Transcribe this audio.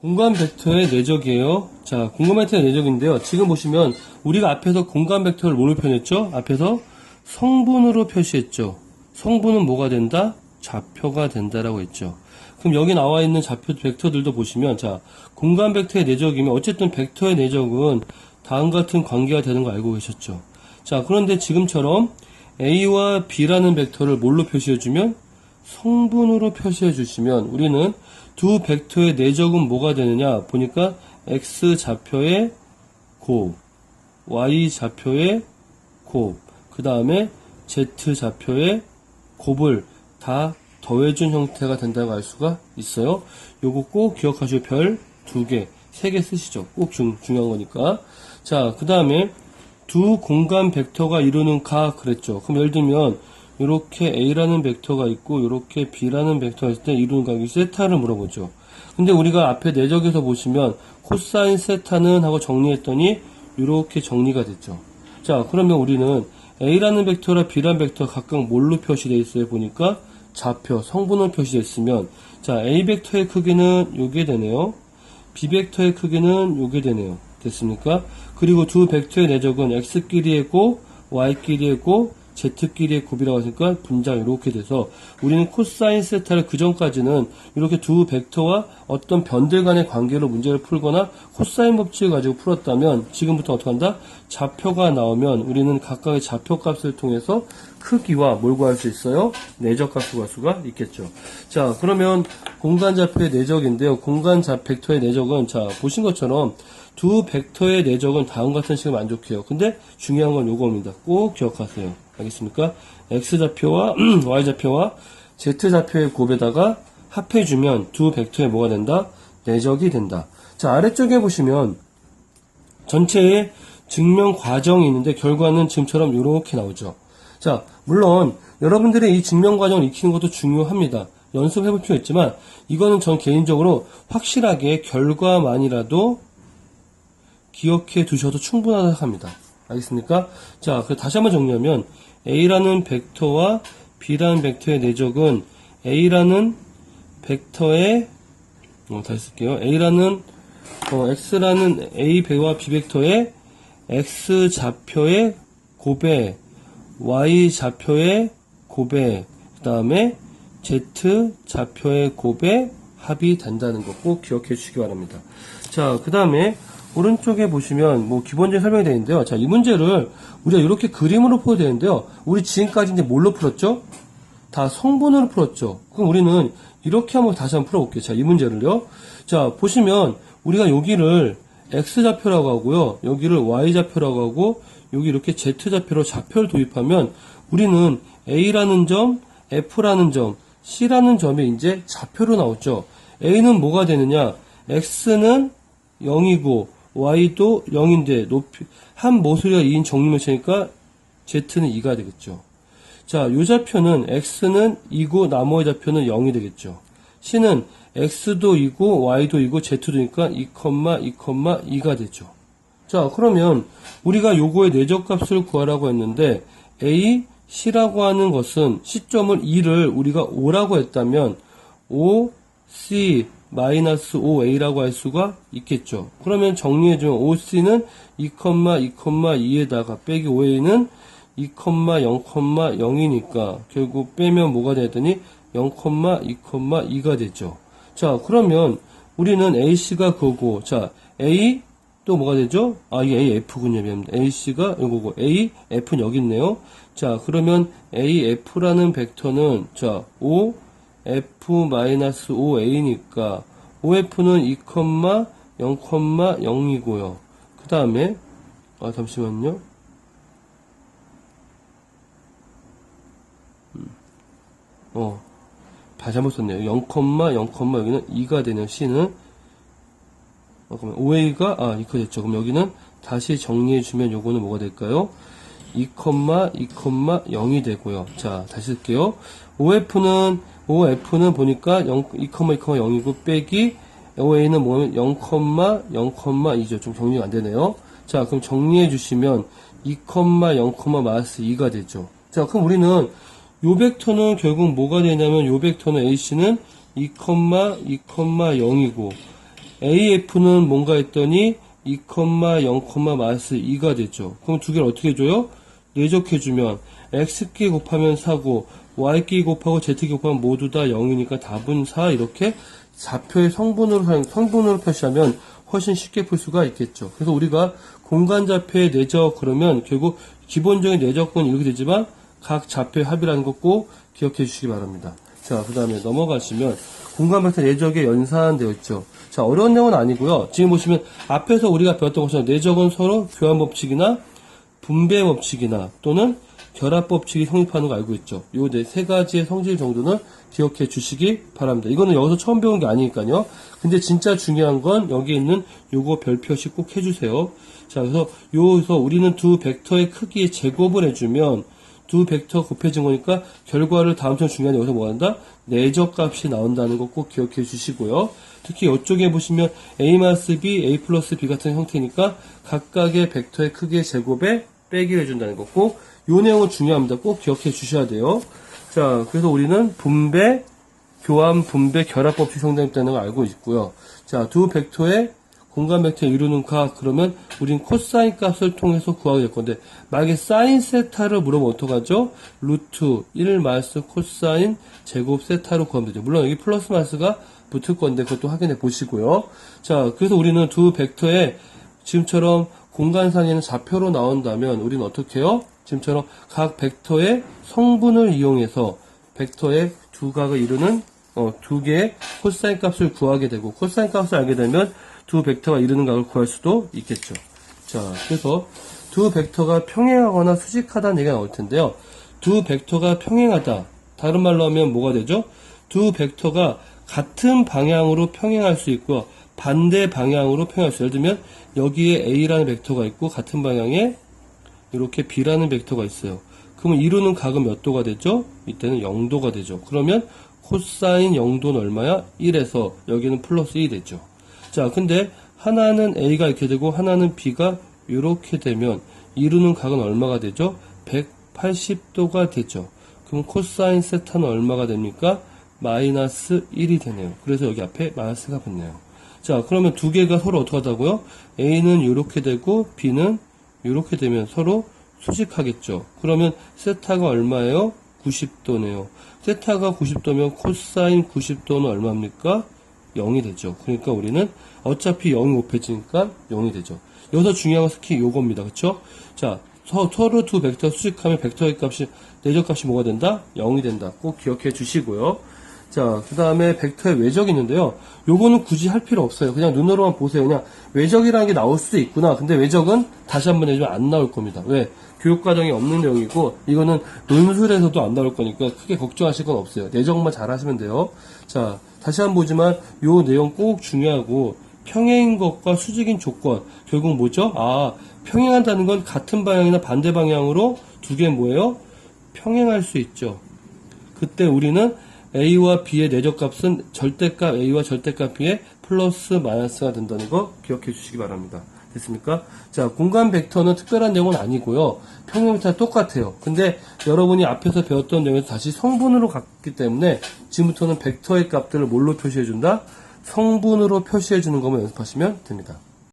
공간 벡터의 내적이에요. 자, 공간 벡터의 내적인데요. 지금 보시면 우리가 앞에서 공간 벡터를 뭐로 표현했죠? 앞에서 성분으로 표시했죠. 성분은 뭐가 된다? 좌표가 된다라고 했죠. 그럼 여기 나와 있는 좌표 벡터들도 보시면 자, 공간 벡터의 내적이면 어쨌든 벡터의 내적은 다음 같은 관계가 되는 거 알고 계셨죠? 자, 그런데 지금처럼 A와 B라는 벡터를 뭘로 표시해 주면 성분으로 표시해 주시면 우리는 두 벡터의 내적은 뭐가 되느냐 보니까 x 좌표의 곱, y 좌표의 곱, 그 다음에 z 좌표의 곱을 다 더해준 형태가 된다고 알 수가 있어요. 요거 꼭 기억하시고 별 두 개, 세 개 쓰시죠. 꼭 중, 중요한 거니까. 자, 그 다음에 두 공간 벡터가 이루는 가 그랬죠. 그럼 예를 들면 이렇게 A라는 벡터가 있고 이렇게 B라는 벡터가 있을 때 이루는 각이 세타를 물어보죠. 근데 우리가 앞에 내적에서 보시면 코사인 세타는 하고 정리했더니 이렇게 정리가 됐죠. 자, 그러면 우리는 A라는 벡터랑 B라는 벡터 각각 뭘로 표시되어 있어요? 보니까 좌표, 성분으로 표시되어 있으면 자, A 벡터의 크기는 요게 되네요. B 벡터의 크기는 요게 되네요. 됐습니까? 그리고 두 벡터의 내적은 x끼리의 곱, y끼리의 곱, z끼리의 곱이라고 하니까 분장 이렇게 돼서 우리는 코사인 세타를 그 전까지는 이렇게 두 벡터와 어떤 변들 간의 관계로 문제를 풀거나 코사인 법칙을 가지고 풀었다면 지금부터 어떻게 한다? 좌표가 나오면 우리는 각각의 좌표 값을 통해서 크기와 뭘 구할 수 있어요? 내적 값을 구할 수가 있겠죠. 자, 그러면 공간 좌표의 내적인데요. 공간 좌 벡터의 내적은 자, 보신 것처럼 두 벡터의 내적은 다음 같은 식을 만족해요. 근데 중요한 건 요겁니다. 꼭 기억하세요. 알겠습니까? x좌표와 y좌표와 z좌표의 곱에다가 합해주면 두 벡터에 뭐가 된다? 내적이 된다. 자, 아래쪽에 보시면 전체의 증명 과정이 있는데 결과는 지금처럼 이렇게 나오죠. 자, 물론 여러분들의 이 증명 과정을 익히는 것도 중요합니다. 연습해 볼 필요 있지만 이거는 전 개인적으로 확실하게 결과만이라도 기억해 두셔도 충분하다고 합니다. 알겠습니까? 자, 그 다시 한번 정리하면 A라는 벡터와 B라는 벡터의 내적은 A라는 벡터의 어, 다시 쓸게요. A라는 어, X라는 A 배와 B 벡터의 X 좌표의 곱에 Y 좌표의 곱에 그 다음에 Z 좌표의 곱에 합이 된다는 거 꼭 기억해 주시기 바랍니다. 자, 그 다음에 오른쪽에 보시면 뭐 기본적인 설명이 되어 있는데요. 자, 이 문제를 우리가 이렇게 그림으로 풀어야 되는데요. 우리 지금까지 이제 뭘로 풀었죠? 다 성분으로 풀었죠. 그럼 우리는 이렇게 한번 다시 한번 풀어볼게요. 자, 이 문제를요. 자, 보시면 우리가 여기를 x좌표라고 하고요. 여기를 y좌표라고 하고 여기 이렇게 z좌표로 좌표를 도입하면 우리는 a라는 점, f라는 점, c라는 점이 이제 좌표로 나오죠. a는 뭐가 되느냐? x는 0이고 y도 0인데 높이 한 모서리가 2인 정리면체니까 z는 2가 되겠죠. 자, 요 좌표는 x는 2고 나머지 좌표는 0이 되겠죠. c는 x도 2고 y도 2고 z도 니까 2, 2, 2가 되죠. 자, 그러면 우리가 요거의 내적값을 구하라고 했는데 a, c라고 하는 것은 시점을 2를 우리가 5라고 했다면 5, c, 마이너스 5a라고 할 수가 있겠죠. 그러면 정리해주면 5c는 2,2,2에다가 빼기 5a는 2,0,0이니까 결국 빼면 뭐가 되더니 0,2,2가 되죠. 자 그러면 우리는 ac가 그거고 자 a 또 뭐가 되죠? 아, 이게 AF군요. 미안합니다. AC가 이거고, A, F는 여기 있네요. 자, 그러면 AF라는 벡터는, 자, 5, f-5a니까 5f는 2,0,0이고요. 그 다음에 아 잠시만요. 음. 어, 다 잘못 썼네요. 0, 0, 여기는 2가 되네요. C는 어, 그러면 5a가 아 이거 됐죠. 그럼 여기는 다시 정리해 주면 요거는 뭐가 될까요? 2, 2,0이 되고요. 자, 다시 쓸게요. 5f는 5f는 보니까 0, 2, 2,0이고 빼기 OA는 뭐냐면 0,0,2죠. 좀 정리가 안 되네요. 자, 그럼 정리해 주시면 2,0, 마이너스 2가 되죠. 자, 그럼 우리는 요 벡터는 결국 뭐가 되냐면 요 벡터는 AC는 2, 2,0이고 AF는 뭔가 했더니 2, 0, 마이너스 2가 되죠. 그럼 두 개를 어떻게 줘요? 내적해주면 X끼 곱하면 4고 Y끼 곱하고 Z끼 곱하면 모두 다 0이니까 답은 4 이렇게 좌표의 성분으로 성분으로 표시하면 훨씬 쉽게 풀 수가 있겠죠. 그래서 우리가 공간 좌표의 내적 그러면 결국 기본적인 내적은 이렇게 되지만 각 좌표의 합이라는 거꼭 기억해 주시기 바랍니다. 자, 그 다음에 넘어가시면 공간 벡터 내적에 연산되어 있죠. 자, 어려운 내용은 아니고요. 지금 보시면 앞에서 우리가 배웠던 것처럼 내적은 서로 교환 법칙이나 분배 법칙이나 또는 결합 법칙이 성립하는 거 알고 있죠. 요네세 가지의 성질 정도는 기억해 주시기 바랍니다. 이거는 여기서 처음 배운 게 아니니까요. 근데 진짜 중요한 건 여기 있는 요거 별 표시 꼭 해주세요. 자, 그래서 여기서 우리는 두 벡터의 크기의 제곱을 해주면 두 벡터 곱해진 거니까 결과를 다음처럼 중요한 게 여기서 뭐 한다? 내적 값이 나온다는 거 꼭 기억해 주시고요. 특히 이쪽에 보시면 a-b, a 플러스 b 같은 형태니까 각각의 벡터의 크기의 제곱에 빼기를 해준다는 거꼭이 내용은 중요합니다. 꼭 기억해 주셔야 돼요. 자, 그래서 우리는 분배, 교환, 분배, 결합 법칙 성립되는 걸 알고 있고요. 자, 두 벡터의 공간 벡터를 이루는 각 그러면 우린 코사인 값을 통해서 구하게 될 건데 만약에 사인 세타를 물어보면 어떡하죠? 루트 1 마이너스 코사인 제곱 세타로 구하면 되죠. 물론 여기 플러스 마이너스가 붙을 건데 그것도 확인해 보시고요. 자, 그래서 우리는 두 벡터의 지금처럼 공간상에는 좌표로 나온다면 우리는 어떻게 해요? 지금처럼 각 벡터의 성분을 이용해서 벡터의 두 각을 이루는 어, 두 개의 코사인 값을 구하게 되고 코사인 값을 알게 되면 두 벡터가 이루는 각을 구할 수도 있겠죠. 자, 그래서 두 벡터가 평행하거나 수직하다는 얘기가 나올 텐데요. 두 벡터가 평행하다. 다른 말로 하면 뭐가 되죠? 두 벡터가 같은 방향으로 평행할 수 있고요. 반대 방향으로 평행할 수. 예를 들면 여기에 A라는 벡터가 있고 같은 방향에 이렇게 B라는 벡터가 있어요. 그러면 이루는 각은 몇 도가 되죠? 이때는 0도가 되죠. 그러면 코사인 0도는 얼마야? 1에서 여기는 플러스 1이 되죠. 자, 근데 하나는 A가 이렇게 되고 하나는 B가 이렇게 되면 이루는 각은 얼마가 되죠? 180도가 되죠. 그럼 코사인 세타는 얼마가 됩니까? 마이너스 1이 되네요. 그래서 여기 앞에 마이너스가 붙네요. 자, 그러면 두 개가 서로 어떻게 하다고요? A는 이렇게 되고 B는 이렇게 되면 서로 수직하겠죠. 그러면 세타가 얼마예요? 90도네요. 세타가 90도면 코사인 90도는 얼마입니까? 0이 되죠. 그러니까 우리는 어차피 0이 곱해지니까 0이 되죠. 여기서 중요한 건 특히 요겁니다. 그쵸? 자, 서, 서로 두 벡터 수직하면 벡터의 값이, 내적 값이 뭐가 된다? 0이 된다. 꼭 기억해 주시고요. 자, 그 다음에 벡터의 외적이 있는데요. 요거는 굳이 할 필요 없어요. 그냥 눈으로만 보세요. 그냥 외적이라는 게 나올 수도 있구나. 근데 외적은 다시 한번 해주면 안 나올 겁니다. 왜? 교육과정이 없는 내용이고, 이거는 논술에서도 안 나올 거니까 크게 걱정하실 건 없어요. 내적만 잘 하시면 돼요. 자, 다시 한번 보지만 요 내용 꼭 중요하고, 평행인 것과 수직인 조건. 결국 뭐죠? 아, 평행한다는 건 같은 방향이나 반대 방향으로 두 개 뭐예요? 평행할 수 있죠. 그때 우리는 A와 B의 내적값은 절대값 A와 절대값 B의 플러스 마이너스가 된다는 거 기억해 주시기 바랍니다. 됐습니까? 자, 공간 벡터는 특별한 내용은 아니고요. 벡터 똑같아요. 근데 여러분이 앞에서 배웠던 내용에서 다시 성분으로 갔기 때문에 지금부터는 벡터의 값들을 뭘로 표시해 준다? 성분으로 표시해 주는 것만 연습하시면 됩니다.